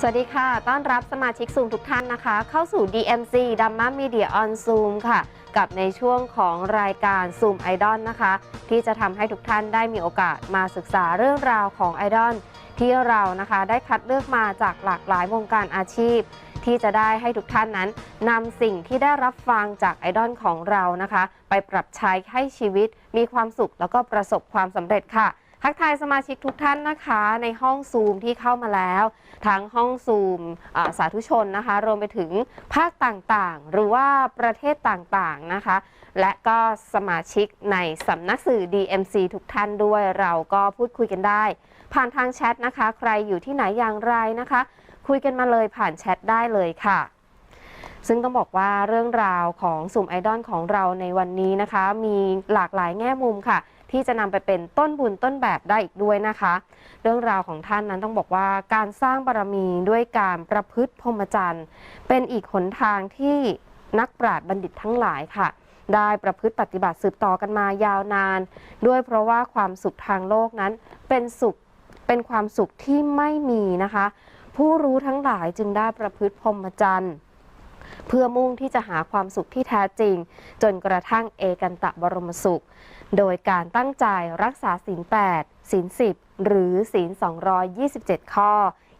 สวัสดีค่ะ ต้อนรับสมาชิกซูมทุกท่านนะคะ เข้าสู่ DMC d a m m a Media on Zoom ค่ะ กับในช่วงของรายการ Zoom Idol นะคะ ที่จะทำให้ทุกท่านได้มีโอกาสมาศึกษาเรื่องราวของไอดอลที่เรานะคะได้คัดเลือกมาจากหลากหลายวงการอาชีพ ที่จะได้ให้ทุกท่านนั้นนำสิ่งที่ได้รับฟังจากไอดอลของเรานะคะ ไปปรับใช้ให้ชีวิตมีความสุขแล้วก็ประสบความสำเร็จค่ะ ทักทายสมาชิกทุกท่านนะคะ ในห้องซูมที่เข้ามาแล้ว ทั้งห้องซูมสาธุชนนะคะ รวมไปถึงภาคต่างๆ หรือว่าประเทศต่างๆนะคะ และก็สมาชิกในสำนักสื่อ DMC ทุกท่านด้วยเราก็พูดคุยกันได้ ผ่านทางแชทนะคะ ใครอยู่ที่ไหนอย่างไรนะคะ คุยกันมาเลยผ่านแชทได้เลยค่ะ ซึ่งต้องบอกว่าเรื่องราวของสุ่มไอดอลของเราในวันนี้นะคะ มีหลากหลายแง่มุมค่ะ ที่จะนำไปเป็นต้นบุญต้นแบบได้อีกด้วยนะคะ เรื่องราวของท่านนั้นต้องบอกว่าการสร้างบารมีด้วยการประพฤติพรหมจรรย์ เป็นอีกหนทางที่นักปราชญ์บัณฑิตทั้งหลายค่ะได้ประพฤติปฏิบัติสืบต่อกันมายาวนาน ด้วยเพราะว่าความสุขทางโลกนั้นเป็นสุขเป็นความสุขที่ไม่มีนะคะ ผู้รู้ทั้งหลายจึงได้ประพฤติพรหมจรรย์ เพื่อมุ่งที่จะหาความสุขที่แท้จริง จนกระทั่งเอกันตะบรมสุข โดยการตั้งใจรักษาศีล8ศีล10 หรือศีล 227 ข้อ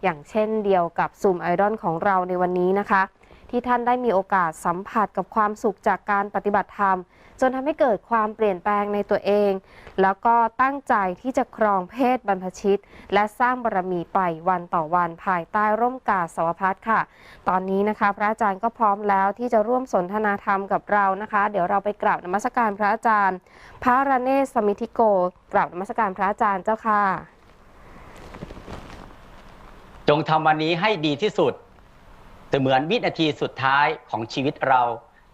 อย่างเช่นเดียวกับซูมไอดอลของเราในวันนี้นะคะ ที่ท่านได้มีโอกาสสัมผัสกับความสุขจากการปฏิบัติธรรม จนทำให้เกิดความเปลี่ยนแปลงในตัวเอง แล้วก็ตั้งใจที่จะครองเพศบรรพชิต และสร้างบารมีไปวันต่อวันภายใต้ร่มกาสาวพัดค่ะ ตอนนี้นะคะ พระอาจารย์ก็พร้อมแล้วที่จะร่วมสนทนาธรรมกับเรานะคะ เดี๋ยวเราไปกราบนมัสการพระอาจารย์ พระระเนศสมิธิโกกราบนมัสการพระอาจารย์เจ้าค่ะ จงทำวันนี้ให้ดีที่สุดเสมือนวินาทีสุดท้ายของชีวิตเรา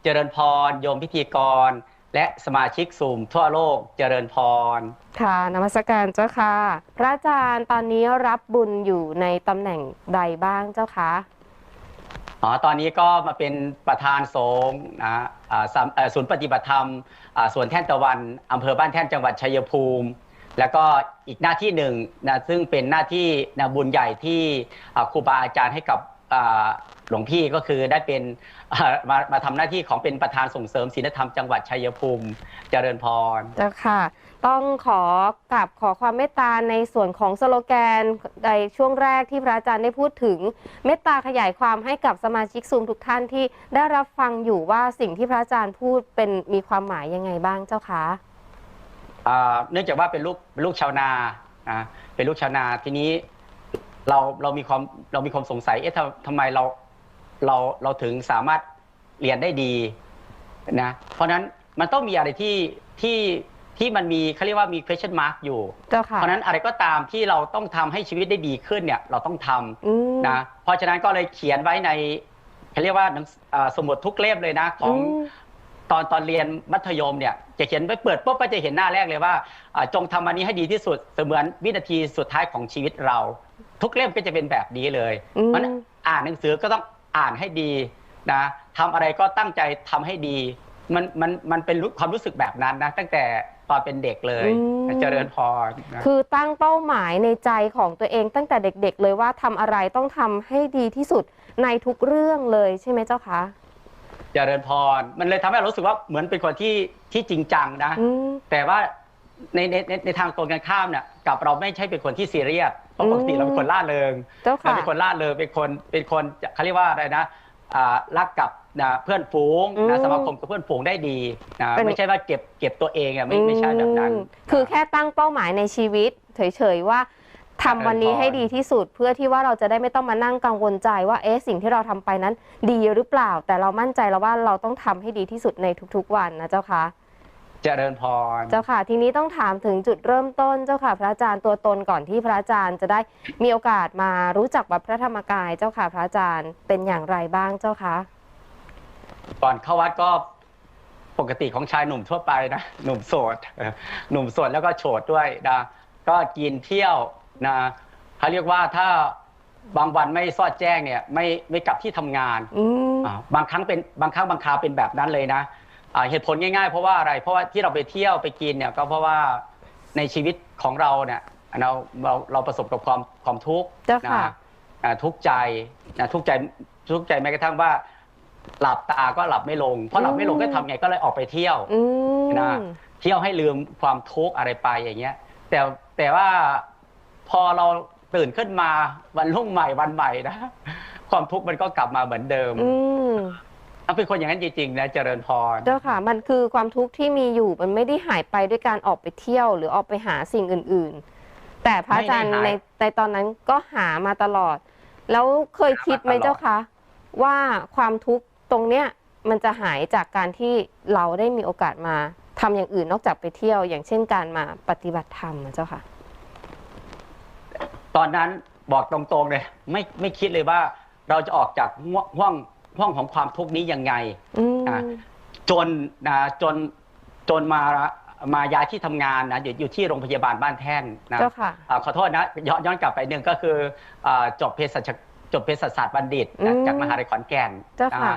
เจริญพรโยมพิธีกร และสมาชิกสูมทั่วโลกเจริญพร ค่ะนมัสการเจ้าค่ะ พระอาจารย์ตอนนี้รับบุญอยู่ในตำแหน่งใดบ้างเจ้าคะอ๋อตอนนี้ก็มาเป็นประธานสงฆ์นะอ่าสำเอ่อศูนย์ปฏิบัติธรรมอ่าสวนแท่นตะวันอำเภอบ้านแท่นจังหวัดชัยภูมิ แล้วก็อีกหน้าที่หนึ่งนะซึ่งเป็นหน้าที่นะบุญใหญ่ที่อ่าครูบาอาจารย์ให้กับอ่าหลวงพี่ก็คือได้เป็นอ่า มามาทำหน้าที่ของเป็นประธานส่งเสริมศีลธรรมจังหวัดชัยภูมิเจริญพร เจ้าค่ะ ต้องขอกราบขอความเมตตาในส่วนของสโลแกนในช่วงแรกที่พระอาจารย์ได้พูดถึง เมตตาขยายความให้กับสมาชิกซูมทุกท่านที่ได้รับฟังอยู่ว่าสิ่งที่พระอาจารย์พูดเป็นมีความหมายยังไงบ้างเจ้าคะอ่าเนื่องจากว่าเป็นลูกเป็นลูกชาวนานะเป็นลูกชาวนาทีนี้เราเรามีความเรามีความสงสัยเอ๊ะทำทำไมเรา เราเราถึงสามารถเรียนได้ดีนะเพราะฉะนั้นมันต้องมีอะไรที่ที่ที่มันมีเขาเรียกว่ามี question mark อยู่ เจ้าค่ะ เพราะฉะนั้นอะไรก็ตามที่เราต้องทำให้ชีวิตได้ดีขึ้นเนี่ยเราต้องทำ อืม นะเพราะฉะนั้นก็เลยเขียนไว้ในเขาเรียกว่าหนังอ่าสมุดทุกเล่มเลยนะ ของมตอนตอนเรียนมัธยมเนี่ยจะเขียนไปเปิดปุ๊บก็จะเห็นหน้าแรกเลยว่าอ่าจงทำวันนี้ให้ดีที่สุดเสมือนวินาทีสุดท้ายของชีวิตเรา ทุกเล่มก็จะเป็นแบบนี้เลยอืม มันอ่านหนังสือก็ต้อง อ่านให้ดีนะทำอะไรก็ตั้งใจทำให้ดี มันมันมันเป็นรู้ความรู้สึกแบบนั้นนะตั้งแต่ตอนเป็นเด็กเลยอืมเจริญพรนะคือตั้งเป้าหมายในใจของตัวเองตั้งแต่เด็ก ๆ เลยว่าทำอะไรต้องทำให้ดีที่สุดในทุกเรื่องเลยใช่ไหมเจ้าคะเจริญพร มันเลยทำให้เรารู้สึกว่าเหมือนเป็นคนที่ที่จริงจังนะอืมแต่ว่าในในในในทางตรงกันข้ามเนี่ยกับเราไม่ใช่เป็นคนที่ซีเรียส เพราะอืมปกติเราเป็นคนล่าเริงเจ้าเราค่ะเป็นคนล่าเริงเป็นคนเป็นคนเขาเรียกว่าอะไรนะอ่ารักกับนะเพื่อนฝูงอืนะมสมาคมกับเพื่อนฝูงได้ดีนะเป็นไม่ใช่ว่าเก็บเก็บตัวเองอะไม่ไม่ใช่แบบนั้นอืมคือแค่ตั้งเป้าหมายในชีวิต เฉยๆว่าทำวันนี้ให้ดีที่สุดเพื่อที่ว่าเราจะได้ไม่ต้องมานั่งกังวลใจว่าเอ๊ะสิ่งที่เราทำไปนั้น ดีหรือเปล่า แต่เรามั่นใจแล้วว่าเราต้องทำให้ดีที่สุดในทุกๆวันนะเจ้าค่ะเจริญพร เจ้าค่ะ ทีนี้ต้องถามถึงจุดเริ่มต้นเจ้าค่ะ พระอาจารย์ตัวตนก่อนที่พระอาจารย์จะได้มีโอกาสมารู้จักวัดพระธรรมกายเจ้าค่ะ พระอาจารย์เป็นอย่างไรบ้างเจ้าคะก่อนเข้าวัดก็ปกติของชายหนุ่มทั่วไปนะหนุ่มโสดเออหนุ่มโสดแล้วก็โฉดด้วยนะก็กินเที่ยวนะเขาเรียกว่าถ้าบางวันไม่ซอดแจ้งเนี่ยไม่ไม่กลับที่ทำงานอืมอ่าบางครั้งเป็นบางครั้งบางคราวเป็นแบบนั้นเลยนะอ่า เหตุผลง่ายๆ เพราะว่าอะไรเพราะว่าที่เราไปเที่ยวไปกินเนี่ยก็เพราะว่าในชีวิตของเราเนี่ยเราเราเราประสบกับความความทุกข์เจ้าค่ะนะอ่าทุกข์ใจนะทุกข์ใจทุกข์ใจแม้กระทั่งว่า หลับตาก็หลับไม่ลงเพราะหลับไม่ลงก็ทำไงก็เลยออกไปเที่ยวอืมนะเที่ยวให้ลืมความทุกข์อะไรไปอย่างเงี้ย แต่แต่ว่าพอเราตื่นขึ้นมาวันรุ่งใหม่วันใหม่นะ ความทุกข์มันก็กลับมาเหมือนเดิม อืมถ้าเป็นคนอย่างนั้นจริงๆนะเจริญพร เจ้าค่ะ มันคือความทุกข์ที่มีอยู่มันไม่ได้หายไปด้วยการออกไปเที่ยวหรือออกไปหาสิ่งอื่น ๆ แต่พระอาจารย์ไม่ในได้หาย ในตอนนั้นก็หามาตลอด แล้วเคยคิดไหมหามาตลอดเจ้าคะว่าความทุกข์ตรงเนี้ยมันจะหายจากการที่เราได้มีโอกาสมาทำอย่างอื่นนอกจากไปเที่ยว อย่างเช่นการมาปฏิบัติธรรมอะเจ้าค่ะ ตอนนั้นบอกตรงๆเลยไม่ไม่คิดเลยว่าเราจะออกจากห่วงห่วง ห่วงของความทุกข์นี้ยังไงอืมอะจนนะจนจนมามาย้ายที่ทำงานนะอยู่อยู่ที่โรงพยาบาลบ้านแท่นนะเจ้าค่ะอ่าขอโทษนะย้อนย้อนกลับไปหนึ่งก็คืออาจบเภสัชจบเภสัชศาสตร์บัณฑิตนะอืมจากมหาลัยขอนแก่นเจ้าค่ะอ่า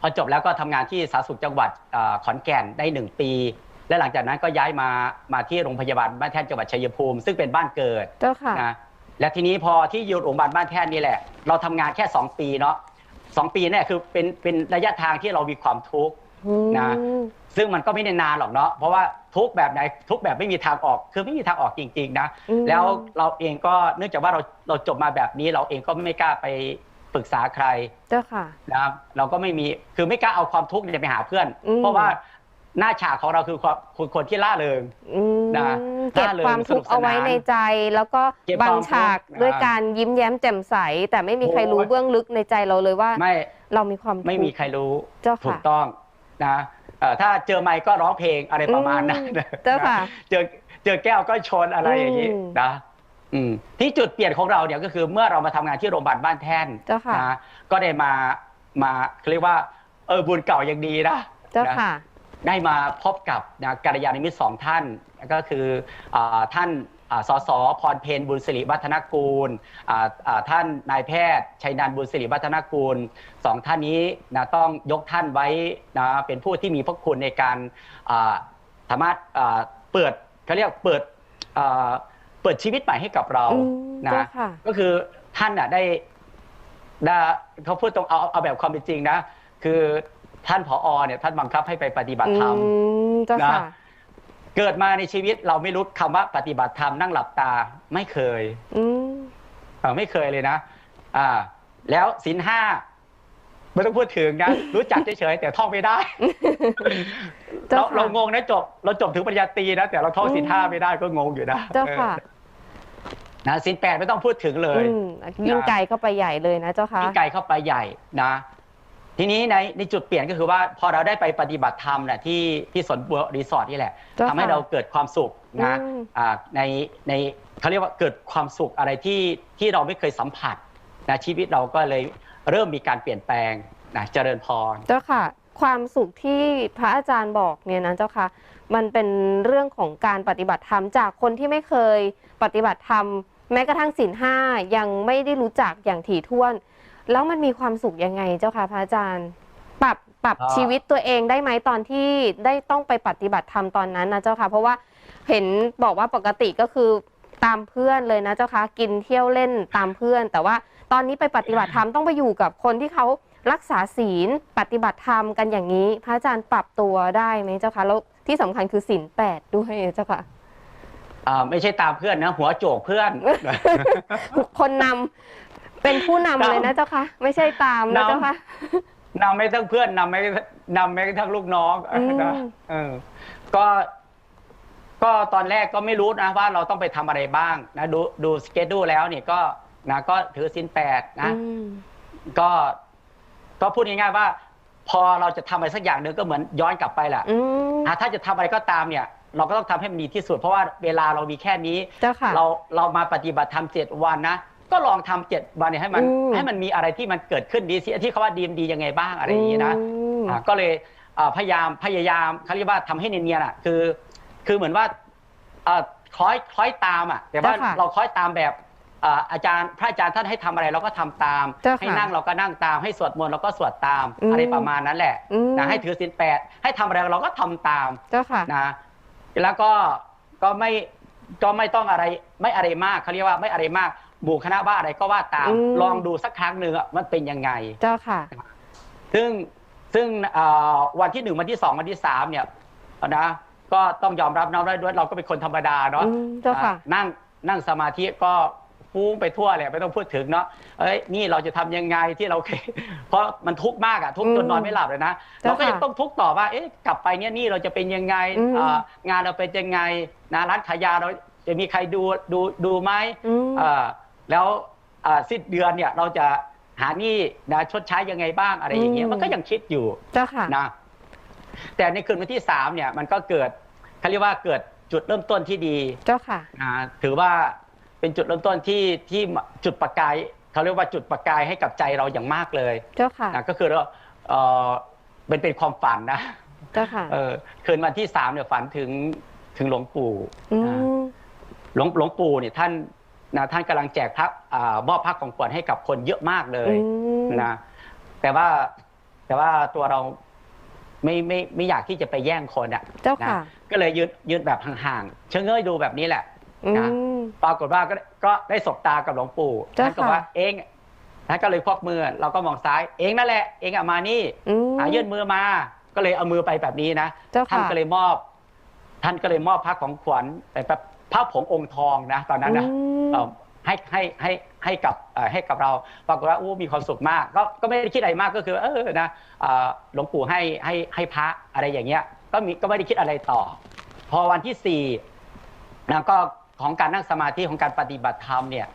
พอจบแล้วก็ทำงานที่สาธารณสุขจังหวัดอ่าขอนแก่นได้หนึ่งปี และหลังจากนั้นก็ย้ายมามาที่โรงพยาบาลบ้านแท่นจังหวัดชัยภูมิ ซึ่งเป็นบ้านเกิดเจ้าค่ะนะและทีนี้พอที่อยู่โรงพยาบาลบ้านแท่นนี่แหละ เราทำงานแค่ 2 ปีเนาะ สองปีเนี่ยคือเป็นเป็นระยะทางที่เรามีความทุกข์นะอืมซึ่งมันก็ไม่ได้นานหรอกเนาะเพราะว่าทุกข์แบบไหนทุกข์แบบไม่มีทางออกคือไม่มีทางออกจริง ๆ นะอืมแล้วเราเองก็เนื่องจากว่าเราเราจบมาแบบนี้เราเองก็ไม่กล้าไปปรึกษาใครเจ้าค่ะนะครับเราก็ไม่มีคือไม่กล้าเอาความทุกข์เนี่ยไปหาเพื่อนอืมเพราะว่า หน้าฉากของเราคือความคือคนที่ล่าเริง อืมนะเก็บร่าเริงความทุกข์เอาไว้สนุกสนานในใจ แล้วก็เก็บบังความทุกข์ฉากนะด้วยการยิ้มแย้มแจ่มใส แต่ไม่มีใครรู้โอ้ย เบื้องลึกในใจเราเลยว่า ไม่เรามีความทุกข์ ไม่มีใครรู้เจ้าถูค่ะกต้องนะเอ่อถ้าเจอไมค์ก็ร้องเพลงอะไรประมาณนั้นอืมเจ้าค่ะนเจอเจอแก้วก็ชนอะไรอย่างนี้อืม นะอืมที่จุดเปลี่ยนของเราเนี่ยก็คือเมื่อเรามาทำงานที่โรงพยาบาลบ้านแท่น เจ้าค่ะ นะก็ได้มามาเขาเรียกว่าเออบุญเก่ายังดีนะเจ้านะค่ะ ได้มาพบกับนะกัลยาณมิตรสองท่าน ก็คืออาท่านอ่าสสพรเพนบุญสิริวัฒนกูลอ่าอ่าท่านนายแพทย์ชัยนันท์บุญสิริวัฒนกูลสองท่านนี้นะต้องยกท่านไว้นะเป็นผู้ที่มีพระคุณในการอ่าสามารถอ่าเปิดเขาเรียกเปิดอ่าเปิดชีวิตใหม่ให้กับเราอืมนะเจ้าค่ะก็คือท่านน่ะได้ได้เขาพูดตรงเอาเอาแบบความเป็นจริงนะ คือ ท่านผอเนี่ยท่านบังคับให้ไปปฏิบัติธรรมอืมเจ้าค่ะนะเกิดมาในชีวิตเราไม่รู้คำว่าปฏิบัติธรรมนั่งหลับตาไม่เคยอืมเออไม่เคยเลยนะ อ่า แล้วศีลห้าไม่ต้องพูดถึงนะ รู้จักเฉยๆแต่ท่องไม่ได้ เจ้าเราค่ะ เรางงนะจบเราจบถึงปริญญาตรีนะแต่เราท่องศีลห้าอืมไม่ได้ก็งงอยู่นะเจ้าค่ะเออนะศีลแปดไม่ต้องพูดถึงเลย อืมยิ่งไกลเข้าไปใหญ่เลยนะเจ้าค่ะที่ไกลเข้าไปใหญ่นะ ทีนี้ในในจุดเปลี่ยนก็คือว่าพอเราได้ไปปฏิบัติธรรมแหละที่ที่สวนบัวรีสอร์ทนี่แหละเจ้าทำให้ค่ะเราเกิดความสุขนะอืม อ่าในในเขาเรียกว่าเกิดความสุขอะไรที่ที่เราไม่เคยสัมผัสนะชีวิตเราก็เลยเริ่มมีการเปลี่ยนแปลงนะเจริญพร เจ้าค่ะ ความสุขที่พระอาจารย์บอกเนี่ยนะเจ้าค่ะ มันเป็นเรื่องของการปฏิบัติธรรมจากคนที่ไม่เคยปฏิบัติธรรม แม้กระทั่งศีลห้ายังไม่ได้รู้จักอย่างถี่ถ้วน แล้วมันมีความสุขยังไงเจ้าค่ะพระอาจารย์ ปรับปรับก็ชีวิตตัวเองได้ไหมตอนที่ได้ต้องไปปฏิบัติธรรมตอนนั้นนะเจ้าค่ะ เพราะว่าเห็นบอกว่าปกติก็คือตามเพื่อนเลยนะเจ้าค่ะกินเที่ยวเล่นตามเพื่อน แต่ว่าตอนนี้ไปปฏิบัติธรรมต้องไปอยู่กับคนที่เขารักษาศีลปฏิบัติธรรมกันอย่างนี้ พระอาจารย์ปรับตัวได้ไหมเจ้าค่ะแล้วที่สำคัญคือศีลแปดด้วยเจ้าค่ะ อ่าไม่ใช่ตามเพื่อนนะ หัวโจกเพื่อน คนนำ เป็นผู้นำเลยนะเจ้าค่ะไม่ใช่ตามนะนำ เจ้าค่ะ นำไม่ทั้งเพื่อนนำไม่นำไม่ทั้งลูกน้องอืม นะเออก็ ก็ตอนแรกก็ไม่รู้นะว่าเราต้องไปทำอะไรบ้างนะดูดูสเกจดูแล้วเนี่ยก็นะก็ถือสินแปดนะ อืมก็ก็พูดง่ายๆว่า พอเราจะทำอะไรสักอย่างหนึ่งก็เหมือนย้อนกลับไปแหละอืมอะถ้าจะทำอะไรก็ตามเนี่ย เราก็ต้องทำให้มันดีที่สุด เพราะว่าเวลาเรามีแค่นี้ เจ้าค่ะ เราเรามาปฏิบัติธรรมเจ็ดวันนะ ก็ลองทำเจ็ดวันเนี่ยให้มันอืมให้มันมีอะไรที่มันเกิดขึ้นดีสิที่เขาว่าดีมดียังไงบ้างอะไรอย่างนี้นะอืม อะก็เลยอ่าพยายามพยายามเขาเรียกว่าทำให้เนียนๆอะคือ คือเหมือนว่าอ่าคล้อยคล้อยตามอะแต่ว่าเจ้าค่ะเราคล้อยตามแบบอ่าอาจารย์พระอาจารย์ท่านให้ทำอะไรเราก็ทำตาม เจ้าค่ะให้นั่งเราก็นั่งตาม ให้สวดมนต์เราก็สวดตามอืมอะไรประมาณนั้นแหละอืม นะให้ถือศีลแปดให้ทำอะไรเราก็ทำตาม เจ้าค่ะ นะแล้วก็ก็ไม่ก็ไม่ต้องอะไรไม่อะไรมากเขาเรียกว่าไม่อะไรมาก หมู่คณะว่าอะไรก็ว่าตามอืม ลองดูสักครั้งหนึ่งอะมันเป็นยังไง เจ้าค่ะ ซึ่งซึ่งเอ่อวันที่หนึ่งวันที่สองวันที่สามเนี่ยนะก็ต้องยอมรับน้องได้ด้วยเราก็เป็นคนธรรมดาเนาะอืมเจ้าค่ะ อะนั่งนั่งสมาธิก็ฟุ้งไปทั่วเลยไม่ต้องพูดถึงเนาะเอ้ยนี่เราจะทำยังไงที่เราเคย เพราะมันทุกข์มากอะทุกข์จนนอนไม่หลับเลยนะเจ้าเราก็ยังค่ะต้องทุกข์ต่อว่าเอ๊ะกลับไปเนี่ยนี่เราจะเป็นยังไงอืมอ่างานเราเป็นยังไงนะร้านขายยาเราจะมีใครดูดูดูไหม อืมอ่า แล้วอ่าสิ้นเดือนเนี่ยเราจะหาหนี้นะชดใช้ยังไงบ้างอะไรอย่างเงี้ยอืมมันก็ยังคิดอยู่เจ้าค่ะนะแต่ในคืนวันที่สามเนี่ยมันก็เกิดเขาเรียกว่าเกิดจุดเริ่มต้นที่ดีเจ้าค่ะอ่าถือว่าเป็นจุดเริ่มต้นที่ที่จุดประกายเขาเรียกว่าจุดประกายให้กับใจเราอย่างมากเลย เจ้าค่ะนะก็คือเราเออเป็นเป็นความฝันนะเจ้าค่ะเออคืนวันที่สามเนี่ยฝันถึงถึงหลวงปู่อืนะมหลวงหลวงปู่เนี่ยท่าน นะท่านกำลังแจกพระอ่ามอบพระของขวัญให้กับคนเยอะมากเลยอืมนะแต่ว่าแต่ว่าตัวเราไม่ไม่ไม่อยากที่จะไปแย่งคนอะเจ้านะค่ะก็เลยยืนยืนแบบห่างๆเชงเง้ยดูแบบนี้แหละอืนะมปรากฏว่าก็ก็ได้สบตากับหลวงปู่เจ้าท่านก็ค่ะว่าเองท่านก็เลยควักมือเราก็มองซ้ายเองนั่นแหละ เองอะมานี่อืมหายื่นมือมา ก็เลยเอามือไปแบบนี้นะเจ้าท่านค่ะก็เลยมอบ ท่านก็เลยมอบพระของขวัญไปแบบ พระผงองค์ทองนะตอนนั้นนะอืมเอ่อให้ให้ให้ให้กับเอ่อให้กับเราปรากฏว่าอู้มีความสุขมาก ก็ก็ไม่ได้คิดอะไรมากก็คือ เออนะเอ่อหลวงปู่ให้ให้ให้พระอะไรอย่างเงี้ยก็มีก็ไม่ได้คิดอะไรต่อ พอวันที่สี่นะก็ของการนั่งสมาธิของการปฏิบัติธรรมเนี่ย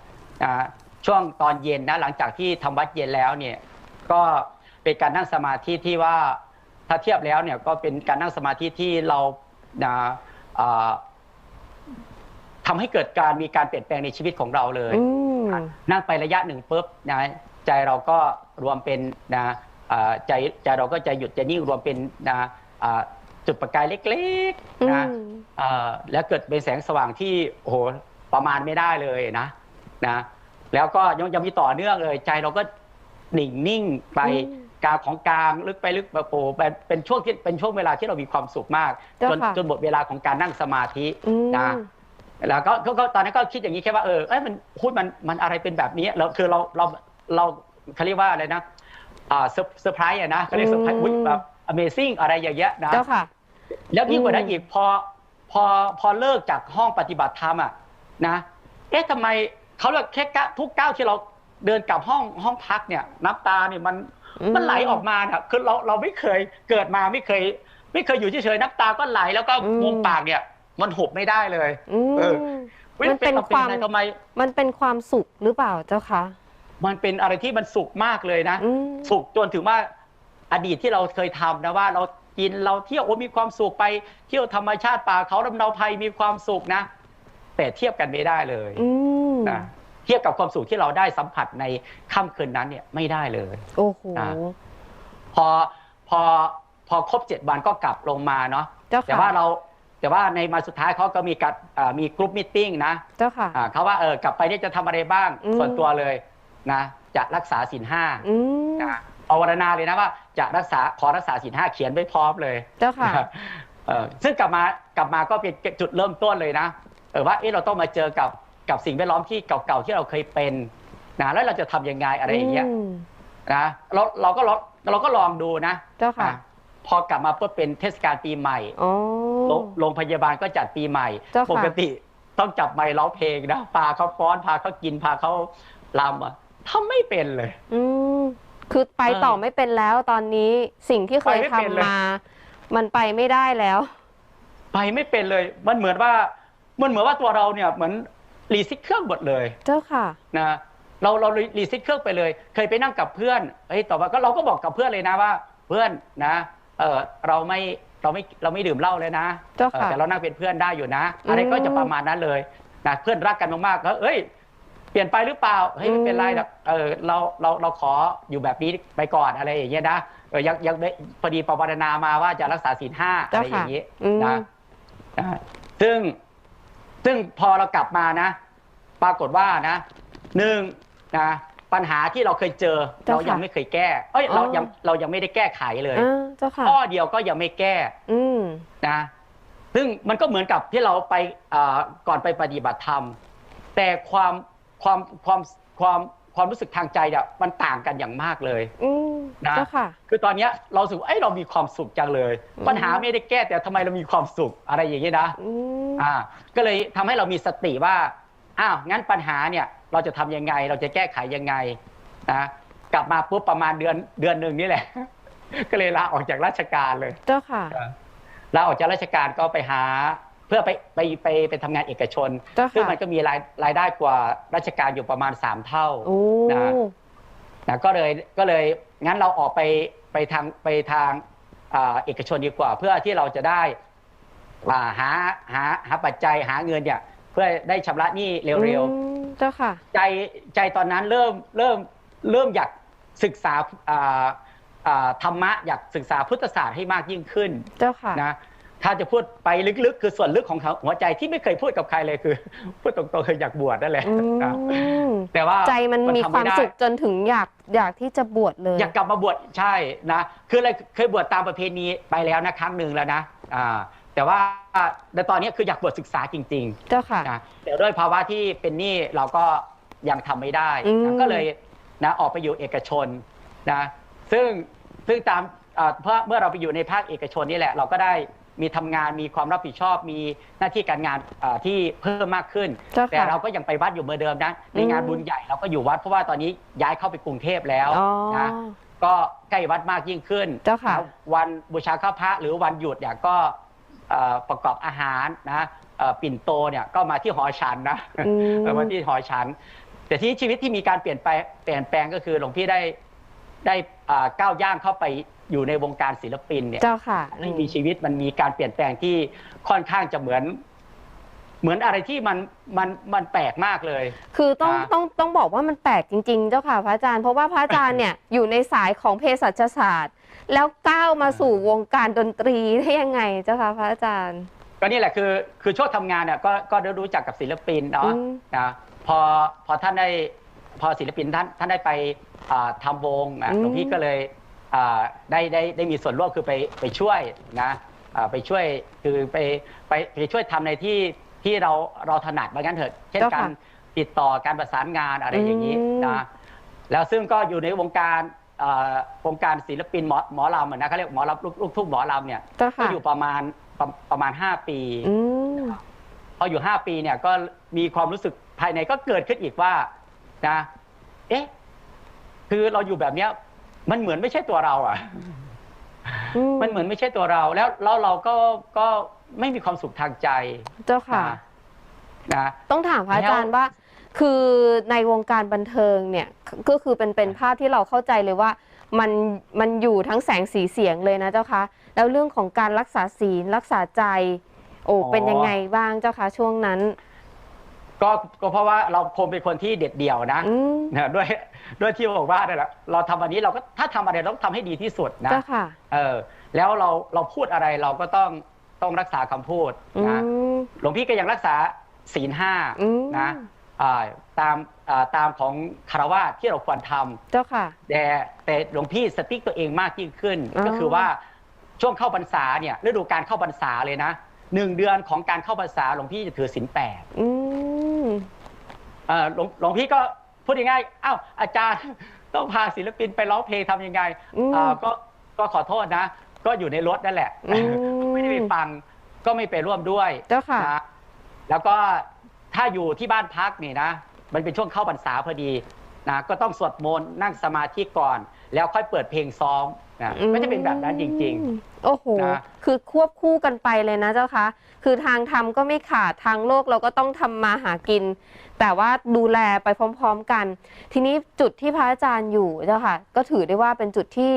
นะช่วงตอนเย็นนะหลังจากที่ทำวัดเย็นแล้วเนี่ยก็เป็นการนั่งสมาธิที่ว่าถ้าเทียบแล้วเนี่ยก็เป็นการนั่งสมาธิที่เรานะเอ่อ ทำให้เกิดการมีการเปลี่ยนแปลงในชีวิตของเราเลยอืมนั่งไประยะหนึ่งปุ๊บนะใจเราก็รวมเป็นนะอ่าใจใจเราก็จะหยุดจะนิ่งรวมเป็นนะอ่าจุดประกายเล็กอืๆนะมอ่าแล้วเกิดเป็นแสงสว่างที่โอ้โหประมาณไม่ได้เลยนะนะแล้วก็ยังยังมีต่อเนื่องเลย ใจเราก็นิ่งนิ่งไปอืมกลางของกลางลึกไปลึกแบบโอ้โหเป็นเป็นช่วงที่เป็นช่วงเวลาที่เรามีความสุขมากเจ้าจนค่ะจนหมดเวลาของการนั่งสมาธิอืมนะ แล้วก็ก็ก็ตอนนั้นก็คิดอย่างนี้แค่ว่าเออเอ้ยมันพูดมันมันอะไรเป็นแบบนี้เราคือเราเราเราเขาเรียกว่าอะไรนะอ่าเซอร์ไพรส์อะนะเขาเรียกเซอร์ไพรส์อุ๊ยแบบ amazing อะไรอย่างเงี้ยนะเจ้าค่ะ แล้วยิ่งกว่านั้นอืมอีกพอพอพอเลิกจากห้องปฏิบัติธรรมอะนะ เอ๊ะทำไมเขาเลิกแค่ก้าวทุกก้าวที่เราเดินกลับห้องห้องพักเนี่ย น้ำตาเนี่ยมันอืมมันไหลออกมาเนี่ยคือเราเราไม่เคยเกิดมาไม่เคย ไม่เคยอยู่เฉยๆน้ำตาก็ไหลแล้วก็อืมมุมปากเนี่ย มันหุบไม่ได้เลยอืมเออฮ้ยมันเป็นราความ ไงทำไม มันเป็นความสุขหรือเปล่าเจ้าคะ มันเป็นอะไรที่มันสุขมากเลยนะ อืม สุขจนถึงว่าอดีตที่เราเคยทำนะว่าเรากินเราเที่ยวโอ้มีความสุขไป เที่ยวธรรมชาติป่าเขาลำเนาภัยมีความสุขนะ แต่เทียบกันไม่ได้เลยอืมนะเทียบกับความสุขที่เราได้สัมผัสในค่ำคืนนั้นเนี่ยไม่ได้เลย โอ้โหอ่าพอพอพอครบเจ็ดวันก็กลับลงมาเนาะ เจ้าค่ะแต่ว่าเรา แต่ว่าในมาสุดท้ายเขาก็มีกัดอ่ามีกรุ๊ปมิทติ้งนะเจ้าค่ะอ่าเขาว่าเออกลับไปเนี่ยจะทำอะไรบ้างอืมส่วนตัวเลยนะจะรักษาศีลห้าอืมนะภาวนาเลยนะว่าจะรักษาขอรักษาศีลห้าเขียนไว้พร้อมเลย เจ้าค่ะนะเออซึ่งกลับมากลับมาก็เป็นจุดเริ่มต้นเลยนะเออว่าเอะเราต้องมาเจอกับกับสิ่งแวดล้อมที่เก่าๆที่เราเคยเป็นนะแล้วเราจะทำยังไงอะไรอย่างเงี้ยมนะเราเราก็ลองเราก็ลองดูนะ เจ้าค่ะอะ พอกลับมาเพื่อเป็นเทศกาลปีใหม่อ๋อโรงโรงพยาบาลก็จัดปีใหม่ เจ้าค่ะ ปกติต้องจับไมค์ร้องเพลงนะพาเขาฟ้อนพาเขากินพาเขาลำอะทำไม่เป็นเลย อืมคือไปเออต่อไม่เป็นแล้วตอนนี้สิ่งที่เคยไปไม่เป็นทำเลยมา มันไปไม่ได้แล้ว ไปไม่เป็นเลย มันเหมือนว่า มันเหมือนว่าตัวเราเนี่ยเหมือนรีซิตเครื่องหมดเลยเจ้าค่ะ นะเราเรารีซิตเครื่องไปเลย เคยไปนั่งกับเพื่อนเฮ้ยต่อมาก็เราก็บอกกับเพื่อนเลยนะว่า เพื่อนนะ เออเราไม่เราไม่เราไม่ดื่มเหล้าเลยนะเจ้าเออค่ะแต่เรานั่งเป็นเพื่อนได้อยู่นะ อะไรก็จะประมาณนั้นเลยนะเพื่อนรักกันมากๆก็เอ้ย เปลี่ยนไปหรือเปล่าเฮ้ยไม่เป็นไรหรอกเออเราเราเราขออยู่แบบนี้ไปก่อนอะไรอย่างเงี้ยนะเออยังยังได้พอดีประวารณามาว่าจะรักษาศีลห้าอะเจ้าไรอค่ะย่างงี้อืม นะนะซึ่งซึ่งพอเรากลับมานะ ปรากฏว่านะหนึ่งนะ ปัญหาที่เราเคยเจอเจ้าเราค่ะยังไม่เคยแก้ เอ้ยเราอ๋อ ยังเรายังไม่ได้แก้ไขเลยอ่าเจ้าค่ะข้อเดียวก็ยังไม่แก้อืมนะซึ่งมันก็เหมือนกับที่เราไปอ่าก่อนไปปฏิบัติธรรม แต่ความความความความความรู้สึกทางใจเนี่ยมันต่างกันอย่างมากเลย อืมนะ เจ้าค่ะ คือตอนเนี้ยเรารู้สึกว่าเอ้ยเรามีความสุขจังเลย อืม ปัญหาไม่ได้แก้แต่ทำไมเรามีความสุขอะไรอย่างนี้ยนะ อืม อ่าก็เลยทำให้เรามีสติว่า อ้าว งั้นปัญหาเนี่ย เราจะทำยังไง เราจะแก้ไขยังไงนะกลับมาปุ๊บประมาณเดือนเดือนหนึ่งนี่แหละ ก็เลยลาออกจากราชการเลย เจ้าค่ะลาออกจากราชการก็ไปหาเพื่อไปไปไปไปทำงานเอกชนเจ้าซึ่งค่ะมันก็มีรายรายได้กว่าราชการอยู่ประมาณ3เท่าโอ้นะนะก็เลยก็เลยงั้นเราออกไปไปทางไปทางอ่าเอกชนดีกว่า เพื่อที่เราจะได้อ่าหาหาหาปัจจัยหาเงินเนี่ย เพื่อได้ชำระหนี้เร็วอืม เจ้าค่ะๆใจใจตอนนั้นเริ่มเริ่มเริ่มอยากศึกษาอ่าอ่าธรรมะอยากศึกษาพุทธศาสตร์ให้มากยิ่งขึ้น เจ้าค่ะนะถ้าจะพูดไปลึกๆ คือส่วนลึกของหัวใจที่ไม่เคยพูดกับใครเลยคือ พูดตรงๆคืออยากบวชนั่นแหละอืนะมแต่ว่าใจมันมีทำความไได้สุขจนถึงอยากอยากที่จะบวชเลย อยากกลับมาบวชใช่นะคืออะไรเคยบวชตามประเพณีไปแล้วนะครั้งหนึ่งแล้วนะอ่า แต่ว่าในตอนนี้คืออยากบวชศึกษาจริงเจ้าค่ะๆนะแต่ด้วยภาวะที่เป็นหนี้เราก็ยังทำไม่ได้อืมนะก็เลยนะออกไปอยู่เอกชนนะซึ่งซึ่งตามอ่าเพราะเมื่อเราไปอยู่ในภาคเอกชนนี่แหละ เราก็ได้มีทำงานมีความรับผิดชอบ มีหน้าที่การงานอ่าที่เพิ่มมากขึ้น เจ้าแต่ค่ะ เราก็ยังไปวัดอยู่เหมือนเดิมนะในงานอืม บุญใหญ่เราก็อยู่วัดเพราะว่าตอนนี้ย้ายเข้าไปกรุงเทพแล้วอ๋อ นะ ก็ใกล้วัดมากยิ่งขึ้นเจ้าค่ะแล้ววันบูชาข้าพระหรือวันหยุดเนี่ยก็เอ่อ ประกอบอาหารนะเอ่อปิ่นโตเนี่ยก็มาที่หอฉันนะอืมเออมาที่หอฉัน แต่ที่ชีวิตที่มีการเปลี่ยนไปเปลี่ยนแปลงก็คือหลวงพี่ได้ได้อ่าก้าวย่างเข้าไปอยู่ในวงการศิลปินเนี่ยเจ้าค่ะให้มีชีวิตมันมีการเปลี่ยนแปลงที่ค่อนข้างจะเหมือน เหมือนอะไรที่มันมันมันแปลกมากเลย คือต้องอ่า ต้องต้องบอกว่ามันแปลกจริง ๆ เจ้าค่ะพระอาจารย์ เพราะว่าพระอาจารย์เนี่ย อยู่ในสายของเภสัชศาสตร์ แล้วก้าวมาสู่วงการดนตรีได้ยังไงเจ้าค่ะพระอาจารย์ ก็นี่แหละคือคือช่วงทำงานเนี่ยก็ก็ได้รู้จักกับศิลปินเนาะอืม นะพอพอท่านได้พอศิลปินท่านท่านได้ไปอ่าทำวงอะอืมหลวงพี่ก็เลยอ่าได้ได้ได้มีส่วนร่วมคือไปไปช่วยนะอ่าไปช่วยคือไปไปไปช่วยทำในที่ ที่เราเราถนัดว่างั้นเถอะเช่นเจ้าการค่ะ ติดต่อการประสานงานอะไรอย่างนี้อืมนะแล้วซึ่งก็อยู่ในวงการอ่าวงการศิลปินหมอหมอลำอะนะเขาเรียกหมอลำลูกลูกทุ่งหมอลำเนี่ยเจ้าก็ค่ะอยู่ประมาณประประมาณ 5 ปี อืม พออยู่ 5 ปีเนี่ยก็มีความรู้สึกภายในก็เกิดขึ้นอีกว่านะเอ๊ะคือเราอยู่แบบเนี้ย มันเหมือนไม่ใช่ตัวเราอะ มันเหมือนไม่ใช่ตัวเราแล้วแล้วเราก็ก็ ไม่มีความสุขทางใจเจ้าค่ะนะนะต้องถามพระอาจารย์ว่า คือในวงการบันเทิงเนี่ยก็คือเป็นเป็นภาพที่เราเข้าใจเลยว่ามันมันอยู่ทั้งแสงสีเสียงเลยนะเจ้าคะแล้วเรื่องของการรักษาศีลรักษาใจ โอ้อ๋อเป็นยังไงบ้างเจ้าคะช่วงนั้น ก็ก็เพราะว่าเราคงเป็นคนที่เด็ดเดี่ยวนะอืมนะด้วยด้วยที่บอกว่าเนี่ยแหละเราทำอันนี้เราก็ถ้าทำอะไรเราต้องทำให้ดีที่สุดนะเจ้าค่ะเออแล้วเราเราพูดอะไรเราก็ต้อง ต้องรักษาคำพูดอืนะมหลวงพี่ก็ยังรักษาศีลห้าอืมนะอ่าตามอ่าตามของคารวะที่เราควรทเจ้าค่ะำแต่แต่หลวงพี่สติ๊กตัวเองมากยิ่งขึ้นอ๋อก็คือว่าช่วงเข้าพรรษาเนี่ยฤดูการเข้าพรรษาเลยนะหนึ่งเดือนของการเข้าพรรษาหลวงพี่จะถือศีลแปดอืมเอ่อหลวงหลวงพี่ก็พูดง่ายๆอ้าวอาจารย์ต้องพาศิลปินไปร้องเพลงทำยังไงอืมอ่าก็ก็ขอโทษนะ ก็อยู่ในรถนั่นแหละอืม ไม่ได้ไปฟัง ก็ไม่ไปร่วมด้วยเจ้าค่ะ นะแล้วก็ถ้าอยู่ที่บ้านพักนี่นะ มันเป็นช่วงเข้าพรรษาพอดีนะก็ต้องสวดมนต์นั่งสมาธิก่อน แล้วค่อยเปิดเพลงซ้อมนะก็จะเป็นแบบนั้นจริงๆโอ้โห นะคือควบคู่กันไปเลยนะเจ้าคะ คือทางธรรมก็ไม่ขาดทางโลกเราก็ต้องทำมาหากิน แต่ว่าดูแลไปพร้อม ๆกัน ทีนี้จุดที่พระอาจารย์อยู่เจ้าค่ะ ก็ถือได้ว่าเป็นจุดที่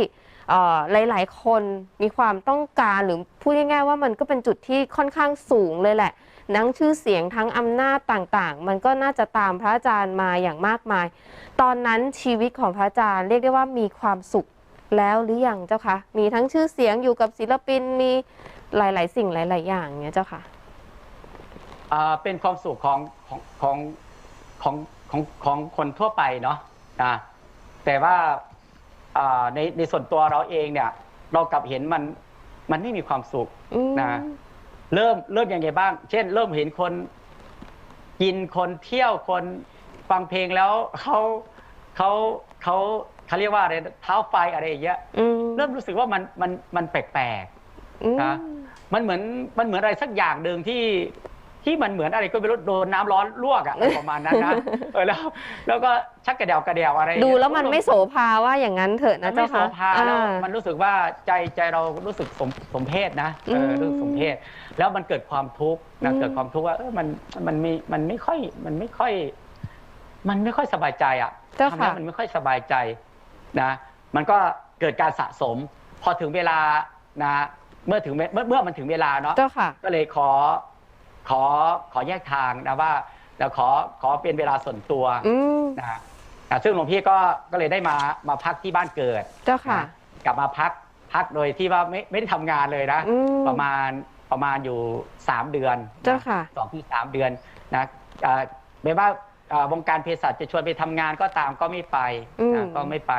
เอ่อหลาย ๆ คนมีความต้องการหรือพูดง่าย ๆ ว่ามันก็เป็นจุดที่ค่อนข้างสูงเลยแหละทั้งชื่อเสียงทั้งอำนาจต่างๆ มันก็น่าจะตามพระอาจารย์มาอย่างมากมาย ตอนนั้นชีวิตของพระอาจารย์เรียกได้ว่ามีความสุขแล้วหรือยังเจ้าคะมีทั้งชื่อเสียงอยู่กับศิลปินมีหลาย ๆ สิ่งหลาย ๆ อย่างเนี้ยเจ้าค่ะอ่าเป็นความสุขของของของของของของคนทั่วไปเนาะนะแต่ว่า ในในส่วนตัวเราเองเนี่ย เรากลับเห็นมันมันไม่มีความสุขอืมนะเริ่มเริ่มยังไงบ้าง เช่น เริ่มเห็นคนกินคนเที่ยวคนฟังเพลงแล้วเขาเขาเขาเขาเรียกว่าอะไรเท้าไฟอะไรอย่างเงี้ยอืมเริ่มรู้สึกว่ามันมันมันแปลกอืมนะๆมันเหมือนมันเหมือนอะไรสักอย่างหนึ่งที่ ที่มันเหมือนอะไรก็ไม่รู้โดนน้ำร้อนลวกอะอะไรประมาณนั้นนะเออแล้วแล้วก็ชักกระเดวกระเดวอะไรอย่างดูเงี้ยแล้วมันไม่โสภาว่าอย่างนั้นเถอะมันะนไม่เจ้าโสค่ะภาแล้วอ่ามันรู้สึกว่าใจใจเรารู้สึกสมสมเพศนะเออมรู้สึกสมเพศ แล้วมันเกิดความทุกข์นะอืมเกิดความทุกข์ว่าเออมันมันไม่มันไม่ค่อยมันไม่ค่อย มันไม่ค่อยสบายใจอะเจ้าทำค่ะแล้วมันไม่ค่อยสบายใจนะ มันก็เกิดการสะสม พอถึงเวลานะ เมื่อถึงเวเมื่อเมื่อมันถึงเวลาเนาะเจ้าค่ะก็เลยขอ ขอขอแยกทางนะว่าแล้วขอขอเป็นเวลาส่วนตัวอืมนะนะซึ่งหลวงพี่ก็ก็เลยได้มามาพักที่บ้านเกิด เจ้าค่ะนะกลับมาพักพักโดยที่ว่าไม่ไม่ได้ทำงานเลยนะ อืม ประมาณประมาณอยู่สามเดือนเจ้าค่ะ สองที่สามเดือนนะอ่าไม่ว่าอ่าวงการเภสัชจะชวนไปทำงานก็ตามก็ไม่ไปอืม นะก็ไม่ไป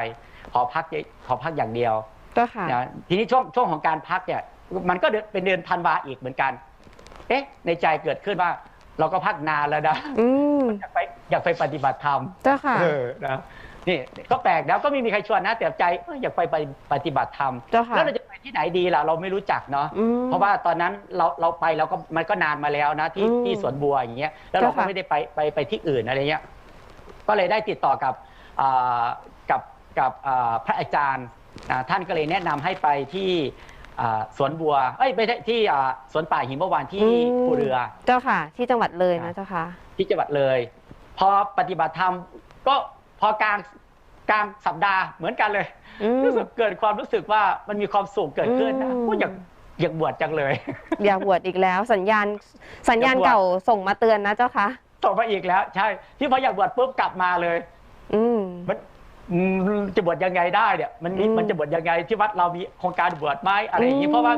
ขอพักขอพักอย่างเดียวเจ้าค่ะ นะทีนี้ช่วงช่วงของการพักเนี่ยมันก็เดือนเป็นเดือนธันวาอีกเหมือนกัน เอ๊ะ ในใจเกิดขึ้นว่า เราก็พักนานแล้วนะอืมอยากไปอยากไปปฏิบัติธรรมเจ้าค่ะ เออนะนี่ก็แปลกนะก็ไม่มีใครชวนนะแต่ใจเอ้ยอยากไปปฏิบัติธรรมเจ้าค่ะ แล้วเราจะไปที่ไหนดีล่ะเราไม่รู้จักเนาะ อืม เพราะว่าตอนนั้นเราเราไปเราก็มันก็นานมาแล้วนะที่อืมที่สวนบัวอย่างเงี้ยแล้วเราเจ้าก็ค่ะ ไม่ได้ไปไปไปที่อื่นอะไรเงี้ยก็เลยได้ติดต่อกับอ่ากับกับอ่าพระอาจารย์อ่าท่านก็เลยแนะนำให้ไปที่ อ่าสวนบัวเอ้ยไม่ใช่ที่อ่าสวนป่าหิมวานที่อืมภูเรือ เจ้าค่ะ ที่จังหวัดเลยนะเจ้าค่ะ ที่จังหวัดเลย พอปฏิบัติธรรมก็พอกลางกลางสัปดาห์เหมือนกันเลยอืม รู้สึกเกิดความรู้สึกว่ามันมีความสุขเกิดขึ้นนะอืม ก็อยากอยากบวชจังเลย อยากบวชอีกแล้ว สัญญาณสัญญาณอยากบวช เก่าส่งมาเตือนนะเจ้าค่ะ ต่อมาอีกแล้ว ใช่ ที่พออยากบวชปุ๊บกลับมาเลย อืม มัน อืมจะบวชยังไงได้เนี่ยมันมีอืมมันจะบวชยังไงที่วัดเรามีโครงการบวชไหมอะไรอย่างนี้อืมเพราะว่า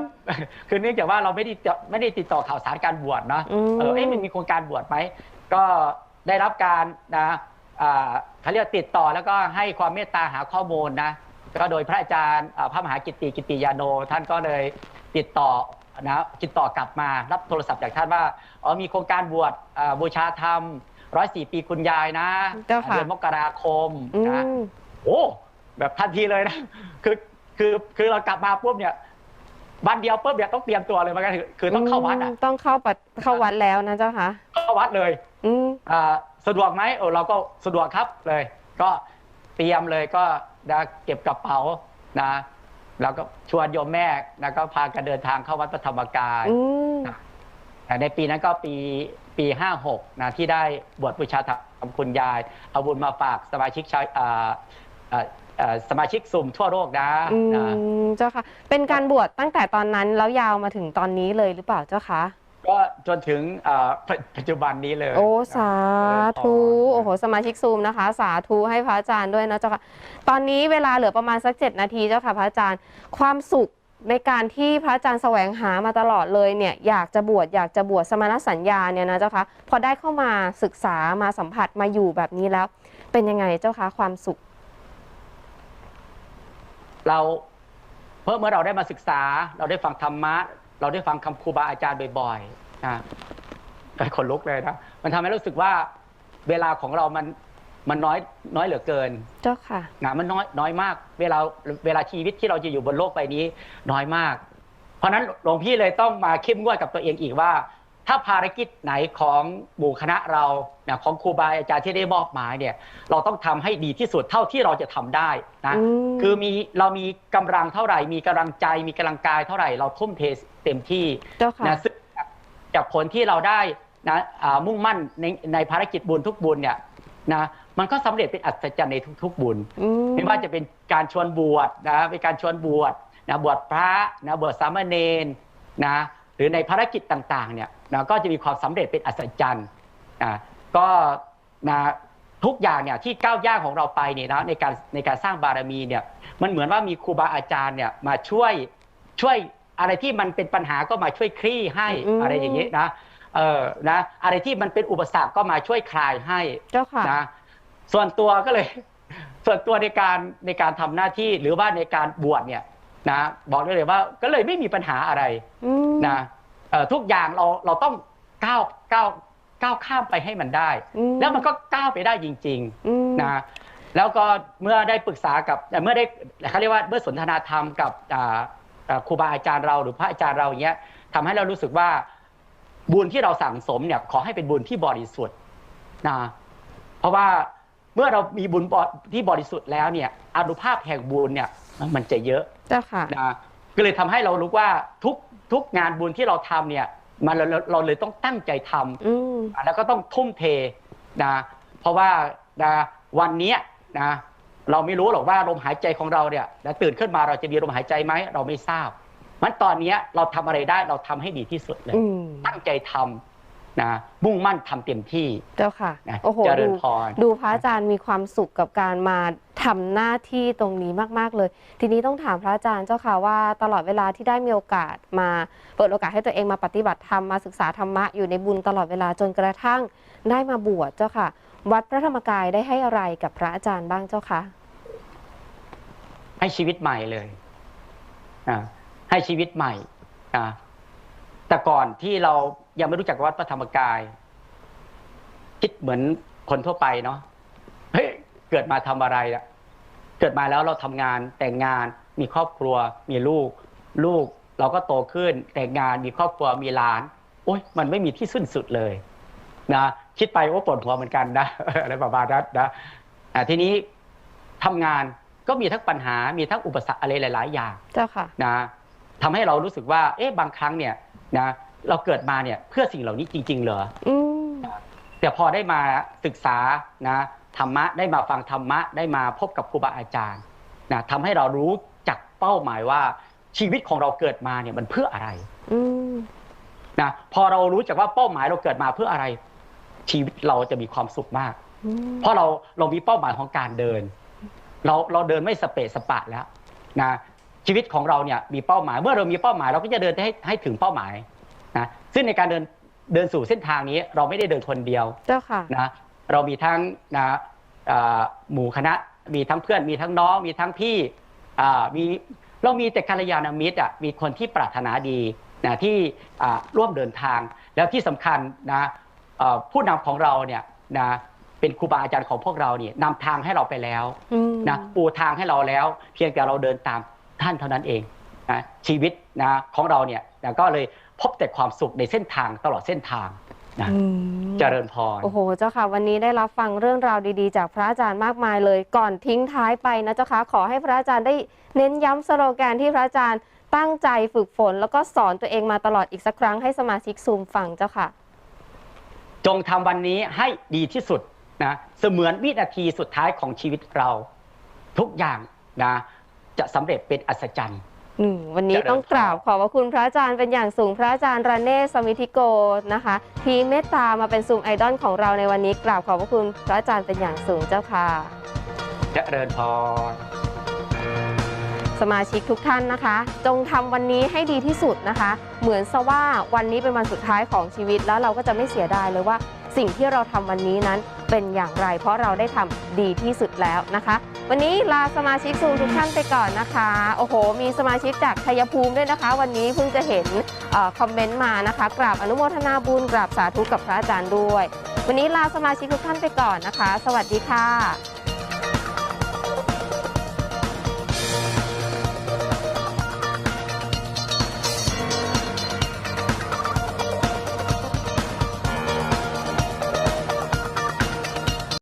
คือเนื่องจากว่าเราไม่ได้จะไม่ได้ติดต่อข่าวสารการบวชเนาะอืม เออเอ๊ะมันมีโครงการบวชไหมก็ได้รับการนะอ่าเขาเรียกติดต่อแล้วก็ให้ความเมตตาหาข้อมูลนะก็โดยพระอาจารย์อ่าพระมหากิตติกิตติยาโน ท่านก็เลยติดต่อนะติดต่อกลับมารับโทรศัพท์จากท่านว่าอ๋อมีโครงการบวชอ่าบูชาธรรมร้อยสี่ปีคุณยายนะเจ้าค่ะ เดือนมกราคมอืนะ ม โอ้แบบทันทีเลยนะคือคือคือเรากลับมาปุ๊บเนี่ยวันเดียวปุ๊บเนี่ยต้องเตรียมตัวเลยเหมือนกันคือคือต้องเข้าวัดอะมต้องเข้าปัดเข้าวัดแล้วนะเจ้าค่ะเข้าวัดเลย อืมอ่าสะดวกไหมเออเราก็สะดวกครับเลย ก็เตรียมเลยก็นะเก็บกระเป๋านะแล้วก็ชวนโยมแม่นะก็พากันเดินทางเข้าวัดพระธรรมกายอืมแต่ในปีนั้นก็ปีปีห้าหกนะที่ได้บวชบูชาธรรมคุณยาย เอาบุญมาฝากสมาชิกชาว อ่าอ่าอ่าสมาชิกสุ่มทั่วโลกนะอืนะ มเจ้าค่ะ เป็นการบวชตั้งแต่ตอนนั้นแล้วยาวมาถึงตอนนี้เลยหรือเปล่าเจ้าคะก็จนถึงอ่าปัจปัจจุบันนี้เลยโอ้สาธุเจริญพรโอ้โหสมาชิกซูมนะคะ สาธุให้พระอาจารย์ด้วยนะเจ้าค่ะ ตอนนี้เวลาเหลือประมาณสักเจ็ดนาทีเจ้าค่ะพระอาจารย์ ความสุขในการที่พระอาจารย์แสวงหามาตลอดเลยเนี่ยอยากจะบวชอยากจะบวชสมณสัญญาเนี่ยนะเจ้าค่ะพอได้เข้ามาศึกษามาสัมผัสมาอยู่แบบนี้แล้ว เป็นยังไงเจ้าคะความสุข เราเพิ่มเมื่อเราได้มาศึกษา เราได้ฟังธรรมะ เราได้ฟังคำครูบาอาจารย์บ่อยๆนะก็ขนลุกเลยนะมันทำให้รู้สึกว่าเวลาของเรามันมันน้อยน้อยเหลือเกิน เจ้าค่ะนะมันน้อยน้อยมาก เวลาเวลาชีวิตที่เราจะอยู่บนโลกใบนี้น้อยมาก เพราะฉะนั้นหลวงพี่เลยต้องมาเข้มงวดกับตัวเองอีกว่า ถ้าภารกิจไหนของหมู่คณะเราเนี่ยของครูบาอาจารย์ที่ได้มอบหมายเนี่ย เราต้องทำให้ดีที่สุดเท่าที่เราจะทำได้นะอืมคือมีเรามีกำลังเท่าไหร่ มีกำลังใจมีกำลังกายเท่าไหร่เราทุ่มเทเต็มที่เจ้าค่ะนะซึ่งจากผลที่เราได้นะอ่ามุ่งมั่นในในภารกิจบุญทุกบุญเนี่ยนะมันก็สำเร็จเป็นอัศจรรย์ในทุก ๆ บุญอืมไม่ว่าจะเป็นการชวนบวชนะเป็นการชวนบวชนะบวชพระนะบวชสามเณรนะหรือในภารกิจต่างๆเนี่ย นะก็จะมีความสำเร็จเป็นอัศจรรย์นะก็นะทุกอย่างเนี่ยที่ก้าวย่างของเราไปเนี่ยนะในการในการสร้างบารมีเนี่ยมันเหมือนว่ามีครูบาอาจารย์เนี่ยมาช่วยช่วยอะไรที่มันเป็นปัญหาก็มาช่วยคลี่ให้อืมอะไรอย่างนี้นะเออนะอะไรที่มันเป็นอุปสรรคก็มาช่วยคลายให้เจ้าค่ะนะส่วนตัวก็เลย ส่วนตัวในการในการทำหน้าที่หรือว่าในการบวชเนี่ยนะบอกได้เลยว่าก็เลยไม่มีปัญหาอะไรอืมนะเอ่อ ทุกอย่างเราเราต้องก้าวก้าวก้าวข้ามไปให้มันได้อืมแล้วมันก็ก้าวไปได้จริงอืมๆนะแล้วก็เมื่อได้ปรึกษากับเมื่อได้เขาเรียกว่าเมื่อสนทนาธรรมกับอ่าอ่าครูบาอาจารย์เราหรือพระอาจารย์เราอย่างเงี้ยทำให้เรารู้สึกว่าบุญที่เราสั่งสมเนี่ยขอให้เป็นบุญที่บริสุทธิ์นะเพราะว่าเมื่อเรามีบุญบที่บริสุทธิ์แล้วเนี่ยอานุภาพแห่งบุญเนี่ยมันจะเยอะเจ้าค่ะนะ ก็เลยทำให้เรารู้ว่าทุกทุกงานบุญที่เราทำเนี่ยมันเราเราเราเลยต้องตั้งใจทำอืมแล้วก็ต้องทุ่มเทนะเพราะว่านะวันเนี้ยนะเราไม่รู้หรอกว่าลมหายใจของเราเนี่ยนะตื่นขึ้นมาเราจะมีลมหายใจไหมเราไม่ทราบมันตอนเนี้ยเราทำอะไรได้เราทำให้ดีที่สุดเลยอืมตั้งใจทำ นะมุ่งมั่นทำเต็มที่เจ้าค่ะนะโอ้โหเจริดูญพรดูพระอาจารย์มีความสุขกับการมาทำหน้าที่ตรงนี้มาก ๆ เลย ทีนี้ต้องถามพระอาจารย์เจ้าค่ะว่าตลอดเวลาที่ได้มีโอกาสมาเปิดโอกาสให้ตัวเองมาปฏิบัติธรรมมาศึกษาธรรมะอยู่ในบุญตลอดเวลาจนกระทั่งได้มาบวชเจ้าค่ะ วัดพระธรรมกายได้ให้อะไรกับพระอาจารย์บ้างเจ้าคะให้ชีวิตใหม่เลยอ่าให้ชีวิตใหม่อ่าแต่ก่อนที่เรา ยังไม่รู้จักวัดพระธรรมกาย คิดเหมือนคนทั่วไปเนาะเฮ้ยเกิดมาทำอะไรอะเกิดมาแล้วเราทำงานแต่งงานมีครอบครัว มีลูก ลูกเราก็โตขึ้นแต่งงานมีครอบครัวมีหลาน โอ๊ยมันไม่มีที่สิ้นสุดเลยนะคิดไปว่าปวดหัวเหมือนกันนะอะไรประมาณนั้นนะอ่าทีนี้ทำงานก็มีทั้งปัญหา มีทั้งอุปสรรคอะไรหลาย ๆ อย่าง เจ้าค่ะ นะทำให้เรารู้สึกว่า เอ๊ะ บางครั้งเนี่ย นะ เราเกิดมาเนี่ยเพื่อสิ่งเหล่านี้จริง ๆ เหรออืมแต่พอได้มาศึกษานะธรรมะได้มาฟังธรรมะได้มาพบกับครูบาอาจารย์นะทำให้เรารู้จักเป้าหมายว่าชีวิตของเราเกิดมาเนี่ยมันเพื่ออะไรอืมนะพอเรารู้จักว่าเป้าหมายเราเกิดมาเพื่ออะไร ชีวิตเราจะมีความสุขมาก อืมเพราะเราเรามีเป้าหมายของการเดิน เราเราเดินไม่สเปะสปะแล้วนะชีวิตของเราเนี่ยมีเป้าหมาย เมื่อเรามีเป้าหมายเราก็จะเดินให้ให้ถึงเป้าหมายนะ ซึ่งในการเดินเดินสู่เส้นทางนี้เราไม่ได้เดินคนเดียวเจ้าค่ะนะเรามีทั้งนะอ่าหมู่คณะมีทั้งเพื่อนมีทั้งน้อง มีทั้งพี่อ่ามีเรามีแต่กัลยาณมิตรอะมีคนที่ปรารถนาดีนะที่อ่าร่วมเดินทาง แล้วที่สำคัญนะเอ่อผู้นำของเราเนี่ยนะเป็นครูบาอาจารย์ของพวกเราเนี่ยนำทางให้เราไปแล้วอืมนะปูทางให้เราแล้ว เพียงแต่เราเดินตามท่านเท่านั้นเองนะชีวิตนะของเราเนี่ยนะก็เลย พบแต่ความสุขในเส้นทางตลอดเส้นทางนะอืมเจริญพร โอ้โห เจ้าค่ะ วันนี้ได้รับฟังเรื่องราวดีๆ จากพระอาจารย์มากมายเลย ก่อนทิ้งท้ายไปนะเจ้าค่ะ ขอให้พระอาจารย์ได้เน้นย้ำสโลแกนที่พระอาจารย์ตั้งใจฝึกฝน แล้วก็สอนตัวเองมาตลอดอีกสักครั้งให้สมาชิกซูมฟังเจ้าค่ะ จงทำวันนี้ให้ดีที่สุดนะเสมือนวินาทีสุดท้ายของชีวิตเรา ทุกอย่างนะจะสำเร็จเป็นอัศจรรย์ อืมวันนี้เจริญต้องกราบพรขอบพระคุณพระอาจารย์เป็นอย่างสูงพระอาจารย์ระเนศสมิธิโกนะคะ ที่เมตตามาเป็นซูมไอดอลของเราในวันนี้กราบขอบพระคุณพระอาจารย์เป็นอย่างสูงเจ้าค่ะเจริญพรสมาชิกทุกท่านนะคะ จงทำวันนี้ให้ดีที่สุดนะคะ เหมือนซะว่าวันนี้เป็นวันสุดท้ายของชีวิตแล้วเราก็จะไม่เสียดายเลยว่า สิ่งที่เราทำวันนี้นั้นเป็นอย่างไร เพราะเราได้ทำดีที่สุดแล้วนะคะ วันนี้ลาสมาชิกซูมทุกท่านไปก่อนนะคะ โอ้โห มีสมาชิกจากชัยภูมิด้วยนะคะ วันนี้เพิ่งจะเห็นอคอมเมนต์มานะคะกราบอนุโมทนาบุญกราบสาธุกับพระอาจารย์ด้วย วันนี้ลาสมาชิกทุกท่านไปก่อนนะคะ สวัสดีค่ะ